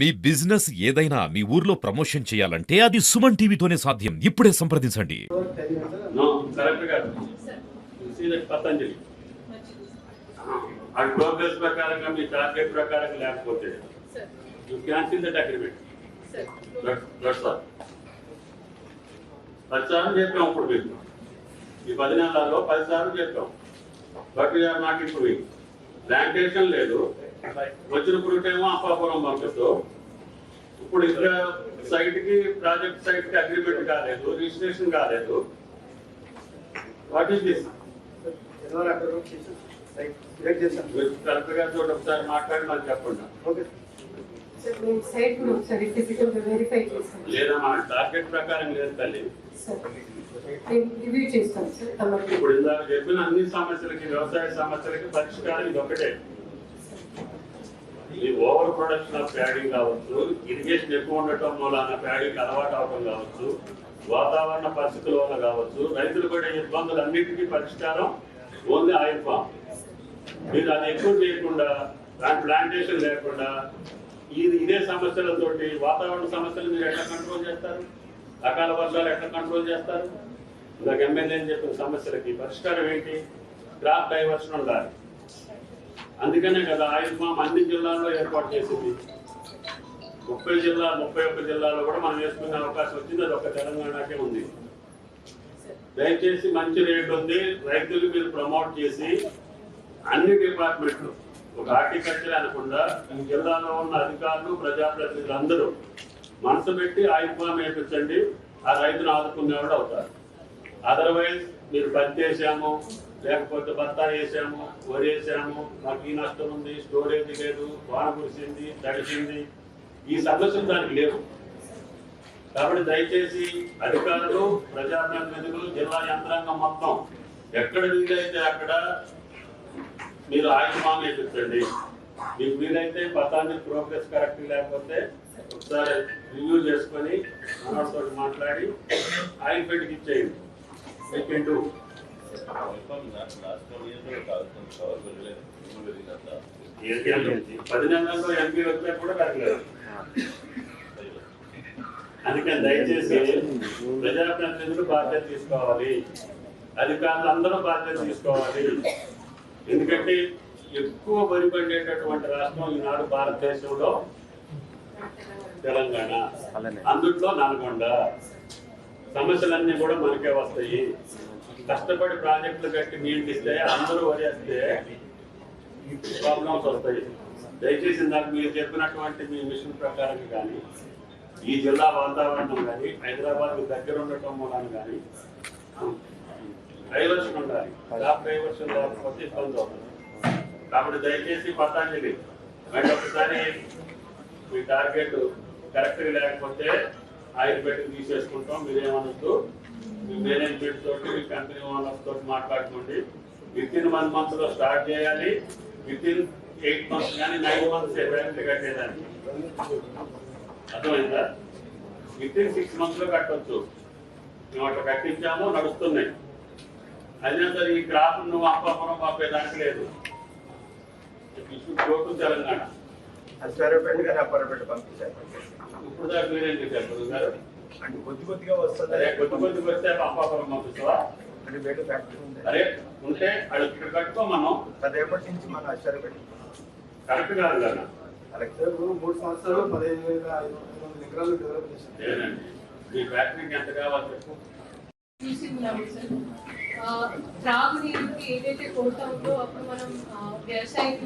మీ business ఏదైనా మీ ఊర్లో promotion చేయాలంటే అది సుమన్ టీవీతోనే సాధ్యం. ఇప్పుడే సంప్రదించండి. పతంజలి. ఆ ప్రోగ్రెస్ ప్రకారంగా మీ టార్గెట్ ప్రకారంగా లేకపోతే sir you cancel that agreement sir that's చెప్పాం ఇప్పుడు మీకు. ఈ పది నెలల్లో పది సార్లు చెప్పాం. But we're not improving plantation లేదు. వచ్చిన పురుటేమో అప్పాపురం పంపిస్తూ ఇప్పుడు ఇక్కడ సైట్కి ప్రాజెక్ట్ సైట్కి అగ్రిమెంట్ కాలేదు రిజిస్ట్రేషన్ కాలేదు. What is this. కలెక్టర్ గారితో ఒకసారి మాట్లాడి మరి చెప్పండి. ఓకే. సార్ మేము సైట్ను ఒకసారి ఫిజికల్గా వెరిఫై చేస్తాం లేదా మన టార్గెట్ ప్రకారం లేదు తల్లి. ఇప్పుడు ఇందాక చెప్పిన అన్ని సమస్యలకి వ్యవసాయ సమస్యలకి పరిష్కారం ఇది ఒకటే. ఈ ఓవర్ ప్రొడక్షన్ ఆఫ్ ప్యాడింగ్ కావచ్చు ఇరిగేషన్ ఎక్కువ ఉండటం మూలాన ప్యాడింగ్ అలవాటు అవడం కావచ్చు వాతావరణ పరిస్థితుల వల్ల కావచ్చు రైతులు పడే ఇబ్బందులన్నిటికీ పరిష్కారం ఓన్లీ ఆయిల్ ఫామ్. మీరు అది ఎక్కువ చేయకుండా దాని ప్లాంటేషన్ లేకుండా ఇది ఇదే సమస్యలతోటి వాతావరణ సమస్యలు మీరు ఎట్లా కంట్రోల్ చేస్తారు? అకాల వర్షాలు ఎట్లా కంట్రోల్ చేస్తారు? ఇందాక ఎమ్మెల్యే చెప్పిన సమస్యలకి పరిష్కారం ఏంటి? క్రాప్ డైవర్షన్ ఉండాలి. అందుకనే కదా ఆయుష్ ఫామ్ అన్ని జిల్లాల్లో ఏర్పాటు చేసింది. ముప్పై జిల్లా ముప్పై ఒక్క జిల్లాలో కూడా మనం వేసుకునే అవకాశం వచ్చింది. అది ఒక తెలంగాణకే ఉంది. దయచేసి మంచి రేట్ ఉంది. రైతులు మీరు ప్రమోట్ చేసి అన్ని డిపార్ట్మెంట్లు ఒక హార్టికల్చర్ అనకుండా ఈ జిల్లాలో ఉన్న అధికారులు ప్రజాప్రతినిధులు అందరూ మనసు పెట్టి ఆయిల్ ఫామ్ వేయించండి ఆ రైతును ఆదుకునేవాడు అవుతారు. అదర్వైజ్ మీరు పని చేశాము. లేకపోతే బత్తా వేసాము వరి వేసాము మాకు ఈ నష్టం ఉంది స్టోరేజ్ లేదు వాన కురిసింది తడిసింది. ఈ సమస్యలు దానికి లేవు కాబట్టి దయచేసి అధికారులు ప్రజాప్రతినిధులు జిల్లా యంత్రాంగం మొత్తం ఎక్కడ వీలైతే అక్కడ మీరు ఆయుష్మాన్ వేపించండి. మీకు వీలైతే పతాంజలి ప్రోగ్రెస్ కరెక్ట్ లేకపోతే ఒకసారి రివ్యూ చేసుకొని మనతో మాట్లాడి ఆయిల్ పెట్టుకు ఇచ్చేయండి. సెకండ్ పది నెలల్లో ఎంపీ వచ్చినా కూడా అందుకని దయచేసి ప్రజాప్రతినిధులు బాధ్యత తీసుకోవాలి అధికారులు అందరూ బాధ్యత తీసుకోవాలి ఎందుకంటే ఎక్కువ వరి పండేటటువంటి రాష్ట్రం ఈనాడు భారతదేశంలో తెలంగాణ అందుట్లో నల్గొండ. సమస్యలన్నీ కూడా మనకే వస్తాయి. కష్టపడి ప్రాజెక్టులు కట్టి నీళ్ళు అందరూ వదిలేస్తే ప్రాబ్లమ్స్ వస్తాయి. దయచేసి నాకు మీరు చెప్పినటువంటి మీ మిషన్ ప్రకారం కానీ ఈ జిల్లా వాతావరణం కానీ హైదరాబాద్ దగ్గర ఉండటం వలన కానీ డైవర్షన్ ఉండాలి. క్రాప్ డైవర్షన్ లేకపోతే ఇబ్బంది అవుతుంది కాబట్టి దయచేసి పతాంజలి మళ్ళీ ఒకసారి మీ టార్గెట్ కరెక్ట్గా లేకపోతే ఆయిల్ తీసేసుకుంటాం. మీరేమనొద్దు. మీ మేనేజ్మెంట్ తోటి మీ కంపెనీ ఓనర్స్ తోటి మాట్లాడుకోండి. విత్ ఇన్ వన్ మంత్లో స్టార్ట్ చేయాలి. విత్ ఇన్ ఎయిట్ మంత్స్ కానీ నైన్ మంత్స్ ఎఫెక్ట్ కట్టేదానికి అర్థమైందా? విత్ ఇన్ సిక్స్ మంత్స్లో కట్టొచ్చు. మేము అట్లా కట్టించాము నడుస్తున్నాయి. అయినా సరే ఈ క్రాప్ నువ్వు అప్పాపురం పంపేదానికి లేదు. Go to Telangana. అది సర్వేపేట కానీ అప్పారపేట పంపించారు. ఇప్పుడు దాకా మీరేం గారు అంటే కొద్ది కొద్దిగా వస్తుంది. కొద్ది కొద్దిగా వస్తే అప్పాపురం పంపిస్తావా అంటే బయట ఫ్యాక్టరీ ఉంది అరే ఉంటే అది ఇక్కడ కట్టుకో మనం పదేపటి నుంచి మన అశ్వరపేట కరెక్ట్ కాదు కదా. మూడు సంవత్సరాలు పదిహేను వేల ఐదు వందల ఎకరాలు డెవలప్ చేశారు. ఈ ఫ్యాక్టరీకి ఎంత కావాలి చెప్పు. త్రాగునీరుకి ఏదైతే కొరత ఉందో అప్పుడు మనం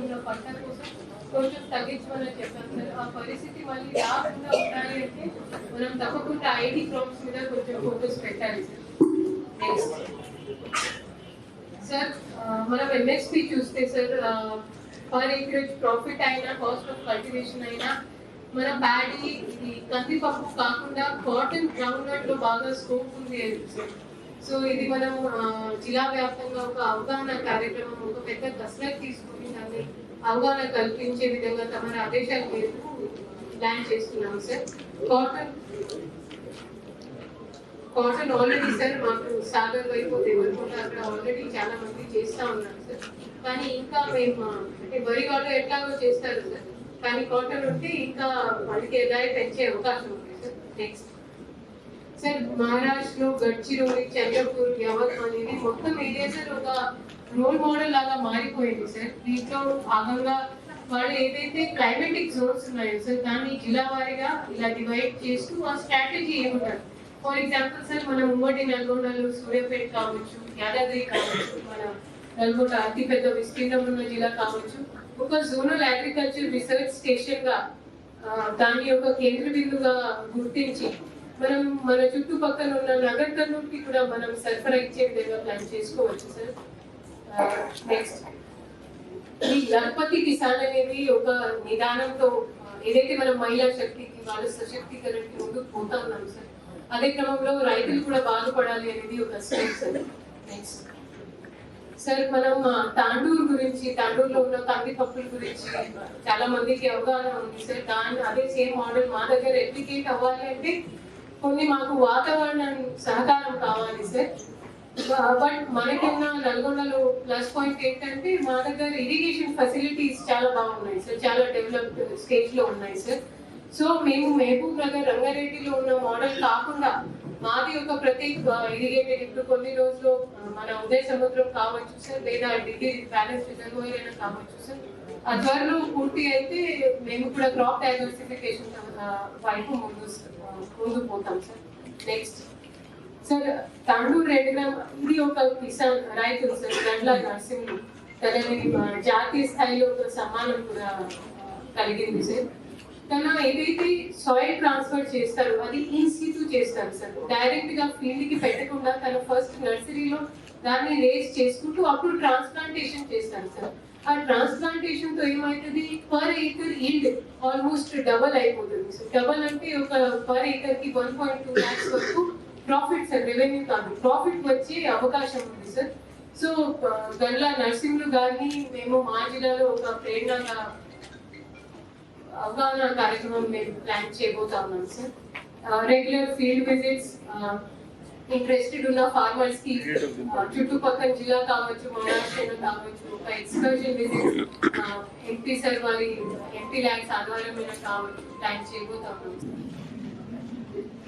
ఉన్న పంట కోసం కొంచెం తగ్గించమని చెప్పాం సార్. ఆ పరిస్థితి మళ్ళీ రాకుండా ఉండాలి అంటే మనం తప్పకుండా ఐటీ క్రాప్స్ మీద కొంచెం ఫోకస్ పెట్టాలి సార్. సార్ మనం ఎంఎస్పి చూస్తే సార్ పర్ ఏకరేజ్ ప్రాఫిట్ అయినా కాస్ట్ ఆఫ్ కల్టివేషన్ అయినా మన ప్యాడీ ఇది కందిపప్పు కాకుండా కాటన్ గ్రౌండ్ నట్లో బాగా స్కోప్ ఉంది సార్. సో ఇది మనం జిల్లా వ్యాప్తంగా ఒక అవగాహన కార్యక్రమం ఒక పెద్ద కసరత్ తీసుకుంటాం అవగాహన కల్పించే విధంగా తమ ఆదేశాల మేరకు ప్లాన్ చేస్తున్నాం sir. Cotton cotton already sir మాకు సాగర్ వైపు దేవరకొండ అక్కడ ఆల్రెడీ చాలా మంది చేస్తా ఉన్నారు సార్. కానీ ఇంకా మేము అంటే వరి వాళ్ళు ఎట్లాగో చేస్తారు సార్. కానీ కాటన్ ఉంటే ఇంకా వాళ్ళకి ఎదాయి పెంచే అవకాశం ఉంది సార్. నెక్స్ట్ సార్ మహారాష్ట్రలో గడ్చిరోలి చంద్రపూర్ యవత్ అనేది మొత్తం ఏరియా సార్ ఒక రోల్ మోడల్ లాగా మారిపోయింది సార్ దీంట్లో భాగంగా వాళ్ళు ఏదైతే క్లైమేటిక్ జోన్స్ ఉన్నాయో సార్ దాన్ని జిల్లా వారీగా ఇలా డివైడ్ చేస్తూ ఆ స్ట్రాటజీ ఏముంటారు ఫర్ ఎగ్జాంపుల్ సార్ మన ఉమ్మడి నల్గొండలో సూర్యాపేట కావచ్చు యాదాద్రి కావచ్చు మన నల్గొండ అతిపెద్ద విస్తీర్ణం ఉన్న జిల్లా కావచ్చు. ఒక జోనల్ అగ్రికల్చర్ రీసెర్చ్ స్టేషన్గా దాని యొక్క కేంద్ర బిందుగా గుర్తించి మనం మన చుట్టుపక్కల ఉన్న నగర్ కర్నూలుకి కూడా మనం సరఫరా ఇచ్చే విధంగా ప్లాన్ చేసుకోవచ్చు సార్ నెక్స్ట్ ఈ గణపతి కిసాన్ అనేది ఒక నిదానంతో ఏదైతే మనం మహిళా శక్తికి వాళ్ళు సశక్తీకరణకి ముందుకు పోతా ఉన్నాం సార్ అదే క్రమంలో రైతులు కూడా బాగుపడాలి అనేది ఒక స్టెప్ సార్. నెక్స్ట్ సార్ మనం తాండూరు గురించి తాండూరులో ఉన్న కందిపప్పుల గురించి చాలా మందికి అవగాహన ఉంది సార్. దాని అదే సేమ్ మోడల్ మా దగ్గర రెప్లికేట్ అవ్వాలి అంటే కొన్ని మాకు వాతావరణం సహకారం కావాలి సార్. బట్ మనకున్న నల్గొండలో ప్లస్ పాయింట్ ఏంటంటే మా దగ్గర ఇరిగేషన్ ఫెసిలిటీస్ చాలా బాగున్నాయి సార్ చాలా డెవలప్డ్ స్టేజ్లో ఉన్నాయి సార్ సో మేము మహబూబ్ నగర్ రంగారెడ్డిలో ఉన్న మోడల్ కాకుండా మాది ఒక ప్రత్యేక ఇరిగేటెడ్ ఇప్పుడు కొన్ని రోజులు మన ఉదయ సముద్రం కావచ్చు సార్ లేదా డిగ్రీ బ్యాలెన్స్ రిజర్వాయర్ అయినా కావచ్చు సార్ ఆ త్వరలో పూర్తి అయితే మేము కూడా క్రాప్ డైవర్సిఫికేషన్ వైపు ముందు ముందు పోతాం sir next sir Tandur Redigram ఇది ఒక కిసాన్ రైతులు సార్ గండ్ల నరసింహులు. తనని జాతీయ స్థాయిలో ఒక సమ్మానం కూడా కలిగింది సార్. తన ఏదైతే సాయిల్ ట్రాన్స్ఫర్ చేస్తారో అది ఇన్స్టిట్యూట్ చేస్తారు సార్. డైరెక్ట్గా ఫీల్డ్కి పెట్టకుండా తన ఫస్ట్ నర్సరీలో దాన్ని రేజ్ చేసుకుంటూ అప్పుడు ట్రాన్స్ప్లాంటేషన్ చేస్తారు సార్. ఆ ట్రాన్స్ప్లాంటేషన్తో ఏమవుతుంది per acre yield almost double అయిపోతుంది సార్. డబల్ అంటే ఒక పర్ ఏకర్కి వన్ పాయింట్ టూ ల్యాక్స్ వరకు ప్రాఫిట్ సార్ రెవెన్యూ కాదు ప్రాఫిట్ వచ్చే అవకాశం ఉంది సార్ సో గండ్ల నర్సింహులు గారిని మేము మా జిల్లాలో ఒక ప్రేరణగా అవగాహన కార్యక్రమం మేము ప్లాన్ చేయబోతా ఉన్నాం sir regular field visits interested ఉన్న ఫార్మర్స్కి ఆ, చుట్టుపక్కల జిల్లా కావచ్చు మహారాష్ట్ర కావచ్చు ఒక ఎక్స్కర్షన్ విజిట్ ఎంపీ సార్ వారి ఎంపీ ల్యాక్స్ ఆధ్వర్యంలో కావచ్చు ప్లాన్ చేయబోతా ఉన్నాం సార్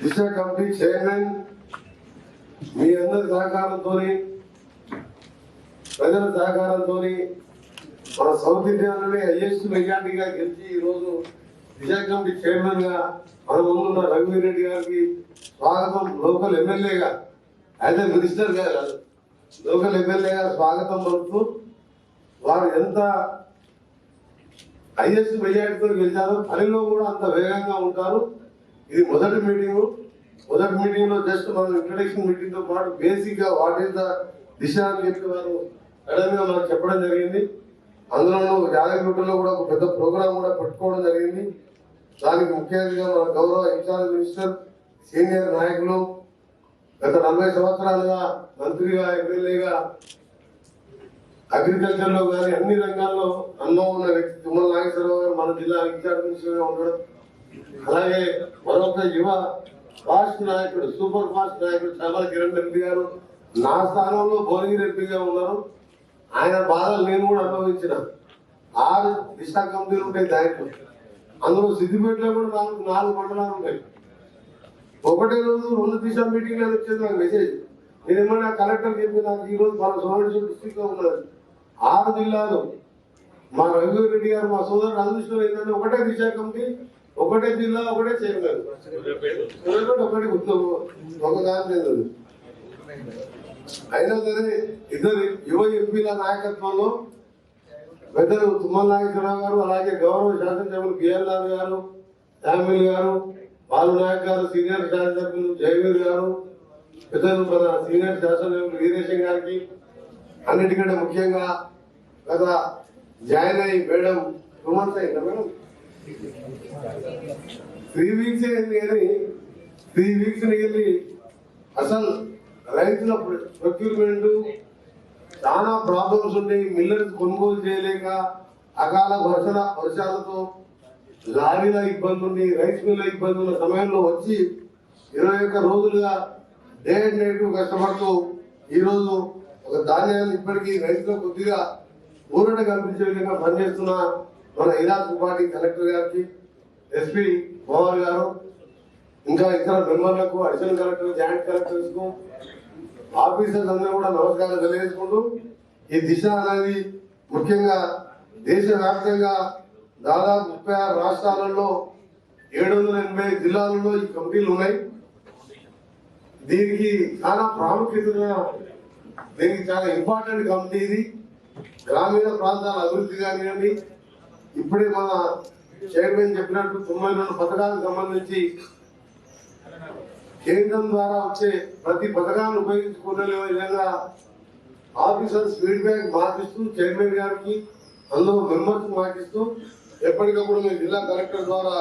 దిశ కమిటీ చైర్మన్ మీ అందరి సహకారంతో ప్రజల సహకారంతో మన సౌత్ ఇండియాలోనే హైయెస్ట్ మెజార్టీగా గెలిచి ఈ రోజు దిశ కమిటీ చైర్మన్గా మన ముందున్న రఘువీర్ రెడ్డి గారికి స్వాగతం. లోకల్ ఎమ్మెల్యేగా యాజ్ ఎ మినిస్టర్గా లోకల్ ఎమ్మెల్యేగా స్వాగతం పలుకుతూ వారు ఎంత హైయెస్ట్ మెజార్టీతో గెలిచారు పనిలో కూడా అంత వేగంగా ఉంటారు. ఇది మొదటి మీటింగ్. మొదటి మీటింగ్లో జస్ట్ మనం ఇంట్రడక్షన్ మీటింగ్తో పాటు బేసిక్గా వాట్ ఈస్ ద దిశ అని చెప్పి వారు మనకు చెప్పడం జరిగింది. అందులోనూ యాదగిరిగుట్టలో కూడా ఒక పెద్ద ప్రోగ్రామ్ కూడా పెట్టుకోవడం జరిగింది. దానికి ముఖ్యంగా మన గౌరవ ఇన్ఛార్జ్ మినిస్టర్ సీనియర్ నాయకులు గత నలభై సంవత్సరాలుగా మంత్రిగా ఎమ్మెల్యేగా అగ్రికల్చర్లో కానీ అన్ని రంగాల్లో అనుభవం ఉన్న వ్యక్తి తుమ్మల నాగేశ్వరరావు గారు మన జిల్లా ఇన్ఛార్జ్ మినిస్టర్గా ఉండడం అలాగే మరొక యువ ఫాస్ట్ నాయకుడు సూపర్ ఫాస్ట్ నాయకుడు చామల కిరణ్ రెడ్డి గారు నా స్థానంలో భువనగిరి ఎంపీగా ఉన్నారు. ఆయన బాధలు నేను కూడా అనుభవించిన. ఆరు దిశ కంపెనీలు ఉంటాయి దాంట్లో. అందులో సిద్దిపేటలో కూడా నాలుగు నాలుగు మండలాలు ఉంటాయి. ఒకటే రోజు రెండు దిశ మీటింగ్ అని వచ్చేది నాకు మెసేజ్. నేను ఏమన్నా కలెక్టర్ చెప్పి నాకు ఈ రోజు మన సోమేశ్వర డిస్టిక్లో ఉన్నది ఆరు జిల్లాలు. మా రఘువీర్ రెడ్డి గారు మా సోదరుడు అదృష్టం ఏంటంటే ఒకటే దిశ కమిటీ ఒకటే జిల్లా ఒకటే చేయలేదు సూర్యాపేట ఒకటి ఉత్తమ ఒక దాని అయినా సరే ఇద్దరు యువ ఎంపీల నాయకత్వంలో పెద్దలు తుమ్మల నాగేశ్వరరావు గారు అలాగే గౌరవ శాసనసభ్యులు బిఎల్ గారు శామిల్ గారు బాలు నాయక్ గారు సీనియర్ శాసనసభ్యులు జయవీర్ గారు పెద్దలు మన సీనియర్ శాసనసభ్యులు వీరేశం గారికి అన్నిటికంటే ముఖ్యంగా గత జాయిన్ అయ్యి మేడం టూ మంత్స్ అయిందా మేడం? త్రీ వీక్స్ అయింది కానీ త్రీ వీక్స్ వెళ్ళి అసలు రైతుల ప్రొక్యూర్మెంట్ చాలా ప్రాబ్లమ్స్ ఉన్నాయి మిల్లర్స్ కొనుగోలు చేయలేక అకాల వర్షాల వర్షాలతో లారీల ఇబ్బంది ఉంది రైస్ మిల్ల ఇబ్బంది ఉన్న సమయంలో వచ్చి ఇరవై ఒక్క రోజులుగా డే అండ్ నైట్ కష్టపడుతూ ఈరోజు ఒక ధాన్యాన్ని ఇప్పటికీ రైతులకు కొద్దిగా ఊరట కల్పించే విధంగా పనిచేస్తున్న మన ఇరాక్ పార్టీ కలెక్టర్ గారికి ఎస్పీ పవార్ గారు ఇంకా ఇతర మెంబర్లకు అడిషనల్ కలెక్టర్ జాయింట్ కలెక్టర్స్కు ఆఫీసర్స్ అందరూ కూడా నమస్కారం తెలియజేసుకుంటూ ఈ దిశ అనేది ముఖ్యంగా దేశవ్యాప్తంగా దాదాపు ముప్పై ఆరు రాష్ట్రాలలో ఏడు వందల ఎనభై జిల్లాలలో ఈ కమిటీలు ఉన్నాయి. దీనికి చాలా ప్రాముఖ్యత దీనికి చాలా ఇంపార్టెంట్ కమిటీ ఇది. గ్రామీణ ప్రాంతాల అభివృద్ధి కానివ్వండి ఇప్పుడే మన చైర్మన్ చెప్పినట్టు తొంభై రెండు పథకాలకు సంబంధించి కేంద్రం ద్వారా వచ్చే ప్రతి పథకాన్ని ఉపయోగించుకునే విధంగా ఆఫీసర్స్ ఫీడ్బ్యాక్ మార్పిస్తూ చైర్మన్ గారికి అందులో మెంబర్స్ మార్పిస్తూ ఎప్పటికప్పుడు మీ జిల్లా కలెక్టర్ ద్వారా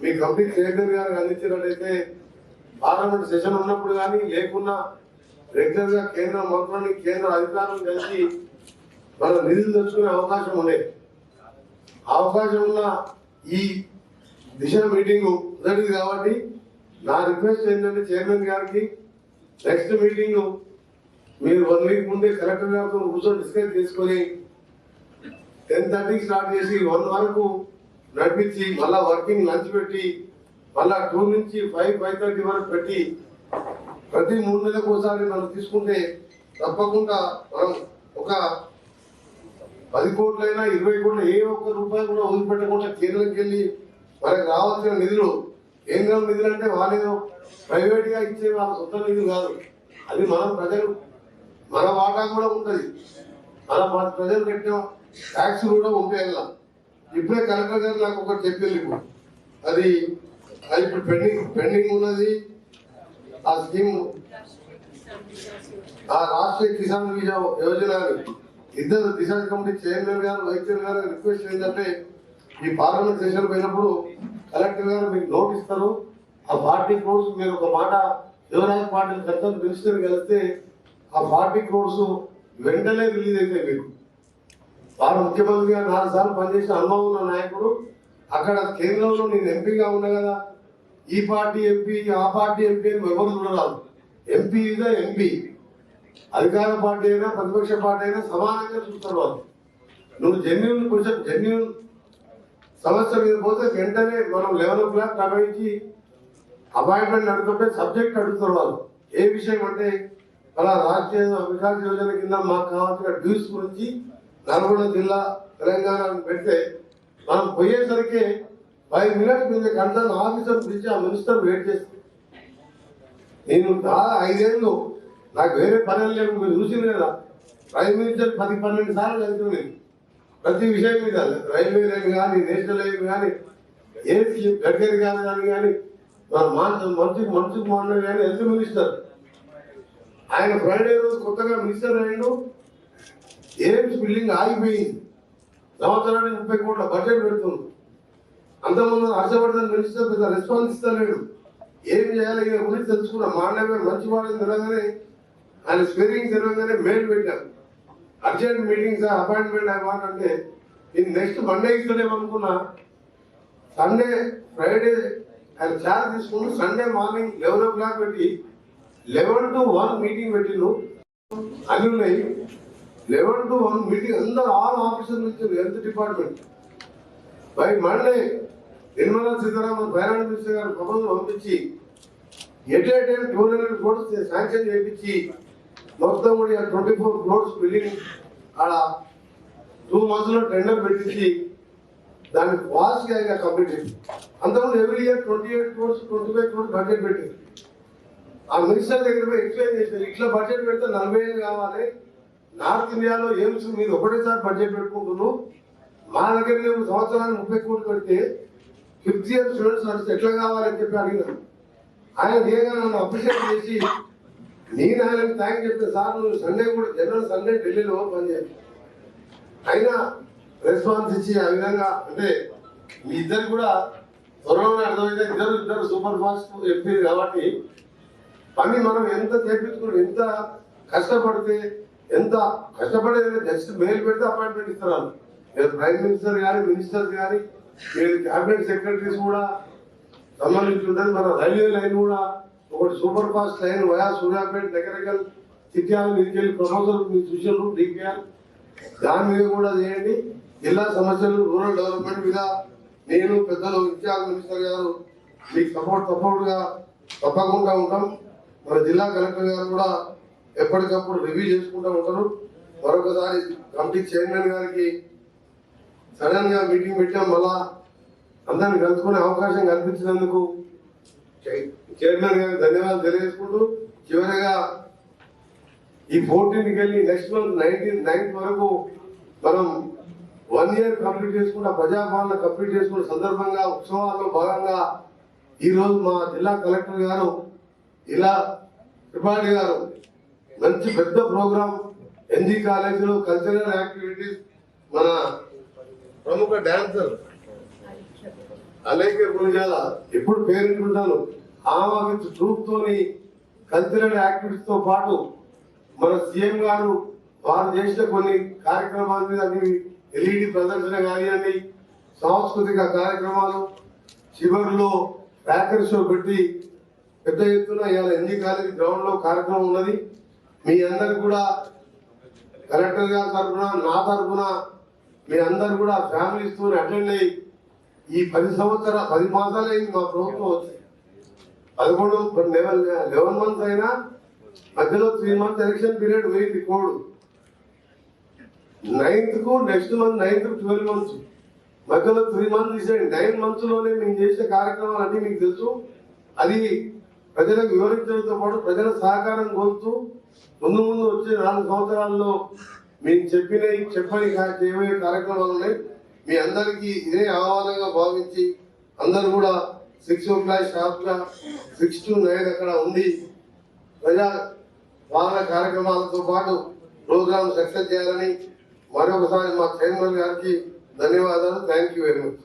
మీ కంపెనీ చైర్మన్ గారికి అందించినట్లయితే పార్లమెంట్ సెషన్ ఉన్నప్పుడు కానీ లేకున్నా రెగ్యులర్గా కేంద్ర మంత్రులని కేంద్ర అధికారులు కలిసి మన నిధులు తెచ్చుకునే అవకాశం ఉండేది అవకాశం ఉన్న ఈ దిశ మీటింగ్ మొదటిది కాబట్టి నా రిక్వెస్ట్ ఏంటంటే చైర్మన్ గారికి నెక్స్ట్ మీటింగ్ మీరు వన్ వీక్ ముందే కలెక్టర్ గారితో కూర్చొని డిస్కస్ చేసుకొని టెన్ థర్టీకి స్టార్ట్ చేసి వన్ వరకు నడిపించి మళ్ళా వర్కింగ్ లంచ్ పెట్టి మళ్ళా టూ నుంచి ఫైవ్ ఫైవ్ థర్టీ వరకు పెట్టి ప్రతి మూడు నెలలకు ఒకసారి మనం తీసుకుంటే తప్పకుండా మనం ఒక పది కోట్లైనా ఇరవై కోట్ల ఏ ఒక్క రూపాయి కూడా వదిలిపెట్టకుండా కేంద్రంకి వెళ్ళి మనకు రావాల్సిన నిధులు కేంద్రం నిధులు అంటే వాళ్ళేదో ప్రైవేట్గా ఇచ్చే వాళ్ళ సొంత నిధులు కాదు. అది మనం ప్రజలు మన వాటా కూడా ఉంటది. మన మన ప్రజలు కట్టిన ట్యాక్స్ కూడా ఉంటాయి ఇప్పుడే కలెక్టర్ గారు నాకు ఒకటి చెప్పింది ఇప్పుడు. అది అది ఇప్పుడు పెండింగ్ పెండింగ్ ఉన్నది. ఆ స్కీమ్ ఆ రాష్ట్రీయ కిసాన్ వీజా యోజన అని. ఇద్దరు దిశ కమిటీ చైర్మన్ గారు వైస్ చైర్మన్ గారు రిక్వెస్ట్ ఏంటంటే ఈ పార్లమెంట్ సెషన్ పోయినప్పుడు కలెక్టర్ గారు మీకు నోట్ ఇస్తారు. ఆ పార్టీ క్రోడ్స్ మీరు ఒక మాట యువరాజ్ పార్టీ పెద్దలు మినిస్టర్ కలిస్తే ఆ పార్టీ క్రోడ్స్ వెంటనే రిలీజ్ అవుతాయి మీకు. వారు ముఖ్యమంత్రిగా నాలుగు సార్లు పనిచేసిన అనుభవం ఉన్న నాయకుడు. అక్కడ కేంద్రంలో నేను ఎంపీగా ఉన్నా కదా ఈ పార్టీ ఎంపీ ఆ పార్టీ ఎంపీ అని ఎవరు చూడరాదు. ఎంపీ ఇదే ఎంపీ. అధికార పార్టీ అయినా ప్రతిపక్ష పార్టీ అయినా సమానంగా చూస్తారు వాళ్ళు. నువ్వు జెన్యున్ కొంచెం జెన్యున్ సమస్య మీద పోతే వెంటనే మనం లెవెన్ ఓ క్లాక్ నిర్వహించి అపాయింట్మెంట్ అడుగుతుంటే సబ్జెక్ట్ అడుగుతారు వాళ్ళు. ఏ విషయం అంటే అలా రాష్ట్రీయ వికాస్ యోజన కింద మాకు కావాల్సిన డ్యూస్ గురించి నల్గొండ జిల్లా తెలంగాణ పెడితే మనం పోయేసరికి ఫైవ్ మినిట్స్ మీద కన్సర్న్ ఆఫీసర్ పిలిచి ఆ మినిస్టర్ వెయిట్ చేస్తాం. నేను ఐదేళ్ళు నాకు వేరే పనులు లేవు మీరు చూసింది కదా. ప్రైమ్ మినిస్టర్ పది పన్నెండు సార్లు వెళ్తుంది ప్రతి విషయం మీద రైల్వే లైన్ కానీ నేషనల్ లైన్ కానీ ఏ స్కీమ్ గడ్కరీ గారు కానీ కానీ మన మాన్సు మంచి మంచుకు కానీ హెల్త్ మినిస్టర్ ఆయన ఫ్రైడే రోజు కొత్తగా మినిస్టర్ అయ్యాడు. ఎయిమ్స్ బిల్డింగ్ ఆగిపోయింది. సంవత్సరానికి ముప్పై కోట్ల బడ్జెట్ పెడుతుంది. అంతకుముందు హర్షవర్ధన్ మినిస్టర్ పెద్ద రెస్పాన్స్ ఇస్తలేడు. ఏం చేయాలి గురించి తెలుసుకున్నా. మాట్లాడే మంచి వాళ్ళని తెలంగాణ ఆయన స్పీరింగ్ తెలంగానే మెయిల్ పెట్టాను అర్జెంట్ మీటింగ్స్ అపాయింట్మెంట్ అవ్వాలంటే అంటే ఇది నెక్స్ట్ మండే ఇస్తాడేమనుకున్నా సండే ఫ్రైడే ఆయన చార్జ్ తీసుకుని Sunday morning eleven o'clock పెట్టి లెవెన్ టు వన్ మీటింగ్ పెట్టిండు. అన్ని ఉన్నాయి. లెవెన్ టు వన్ మీటింగ్ అందరు ఆల్ ఆఫీసర్ నుంచి health department by Monday Nirmala Sitharaman finance minister garu proposal పంపించి at a time two hundred course sanction చేయించి మొత్తం కూడా ట్వంటీ ఫోర్ క్రోడ్స్ బిల్డింగ్ ఆడ టూ మంత్స్లో టెండర్ పెట్టించి దాన్ని ఫాస్ట్గా ఇంకా కంప్లీట్ చేసి అంతకుముందు every year twenty eight crores twenty five crores budget పెట్టింది. ఆ మినిస్టర్ దగ్గర పోయి ఎక్స్ప్లెయిన్ చేశారు ఇట్లా బడ్జెట్ పెడితే నలభై ఏళ్ళు కావాలి. నార్త్ ఇండియాలో ఎయిమ్స్ మీద ఒకటేసారి బడ్జెట్ పెట్టుకుంటున్నాం. మా దగ్గర మేము సంవత్సరానికి ముప్పై కోట్లు పెడితే ఫిఫ్త్ ఇయర్ స్టూడెంట్స్ నడిస్తే ఎట్లా కావాలని చెప్పి అడిగినాను ఆయన దేగా నన్ను అప్రిషియేట్ చేసి నేను ఆయనకు థ్యాంక్ చెప్తే సార్ నువ్వు సండే కూడా జనరల్ సండే ఢిల్లీలో పనిచేయాలి అయినా రెస్పాన్స్ ఇచ్చి ఆ విధంగా అంటే మీ ఇద్దరు కూడా త్వరలోనే అర్థమైతే ఇద్దరు ఇద్దరు సూపర్ ఫాస్ట్ ఎంపీ కాబట్టి పని మనం ఎంత చేపించుకుని ఎంత కష్టపడితే ఎంత కష్టపడేది జస్ట్ మెయిల్ పెడితే అపాయింట్మెంట్ ఇస్తారు. మీరు ప్రైమ్ మినిస్టర్ కానీ మినిస్టర్ కానీ మీరు క్యాబినెట్ సెక్రటరీస్ కూడా సంబంధించి ఉంటుంది మన రైల్వే లైన్ కూడా ఒకటి super fast line via Suryapet దగ్గరగా చిట్యాల నుంచి వెళ్ళి ప్రపోజల్ మీరు చూసారు డిపిఆర్ దాని మీద కూడా చేయండి. జిల్లా సమస్యలు రూరల్ డెవలప్మెంట్ మీద నేను పెద్దలు ఇన్ఛార్జ్ మినిస్టర్ గారు మీకు సపోర్ట్ సపోర్ట్గా తప్పకుండా ఉంటాం. మన జిల్లా కలెక్టర్ గారు కూడా ఎప్పటికప్పుడు రివ్యూ చేసుకుంటూ ఉంటారు. మరొకసారి కమిటీ చైర్మన్ గారికి సడన్గా మీటింగ్ పెట్టాం. మళ్ళా అందరిని కలుసుకునే అవకాశం కల్పించినందుకు చై- చైర్మన్ గారికి ధన్యవాదాలు తెలియజేసుకుంటూ చివరిగా ఈ ఫోర్టీన్కి వెళ్ళి నెక్స్ట్ మంత్ నైన్టీన్ నైన్త్ వరకు మనం వన్ ఇయర్ కంప్లీట్ చేసుకున్న ప్రజాపాలన కంప్లీట్ చేసుకున్న సందర్భంగా ఉత్సవాల్లో భాగంగా ఈ రోజు మా జిల్లా కలెక్టర్ గారు ఇలా త్రిపాఠి గారు మంచి పెద్ద ప్రోగ్రాం ఎన్జీ కాలేజీలో కల్చరల్ యాక్టివిటీస్ మన ప్రముఖ డాన్సర్ అలాగే గురుజాల ఎప్పుడు పేరుంటుంటాను ఆమె విత్ తోని కల్చరల్ యాక్టివిటీస్తో పాటు మన సీఎం గారు వారు చేసిన కొన్ని కార్యక్రమాల మీద ఎల్ఈడి ప్రదర్శన కానివ్వండి సాంస్కృతిక కార్యక్రమాలు చివరిలో ప్యాకర్ షో పెట్టి పెద్ద ఎత్తున ఇవాళ ఎన్జీ కాలేజ్ గ్రౌండ్లో కార్యక్రమం ఉన్నది. మీ అందరు కూడా కలెక్టర్ గారి తరఫున నా తరఫున మీ అందరు కూడా ఫ్యామిలీస్తో అటెండ్ అయ్యి ఈ పది సంవత్సరాలు పది మాసాలైంది మా ప్రభుత్వం వచ్చింది. పదమూడు లెవెన్ లెవెన్ మంత్స్ అయినా మధ్యలో త్రీ మంత్స్ ఎలక్షన్ పీరియడ్ పోయింది code. నైన్త్కు next month ninth twelve months మధ్యలో త్రీ మంత్స్ తీసేయండి. నైన్ మంత్స్లోనే మేము చేసిన కార్యక్రమాలు అన్ని మీకు తెలుసు. అది ప్రజలకు వివరించడంతో పాటు ప్రజల సహకారం కోరుతూ ముందు ముందు వచ్చే నాలుగు సంవత్సరాల్లో మేము చెప్పిన చెప్పని చేయబోయే కార్యక్రమాలు ఉన్నాయి. మీ అందరికీ ఇదే ఆహ్వానంగా భావించి అందరూ కూడా సిక్స్ ఓ క్లాక్ షార్ప్గా సిక్స్ టు నైన్ అక్కడ ఉండి ప్రజా వాహన కార్యక్రమాలతో పాటు ప్రోగ్రామ్ సక్సెస్ చేయాలని మరొకసారి మా చైర్మన్ గారికి ధన్యవాదాలు. Thank you very much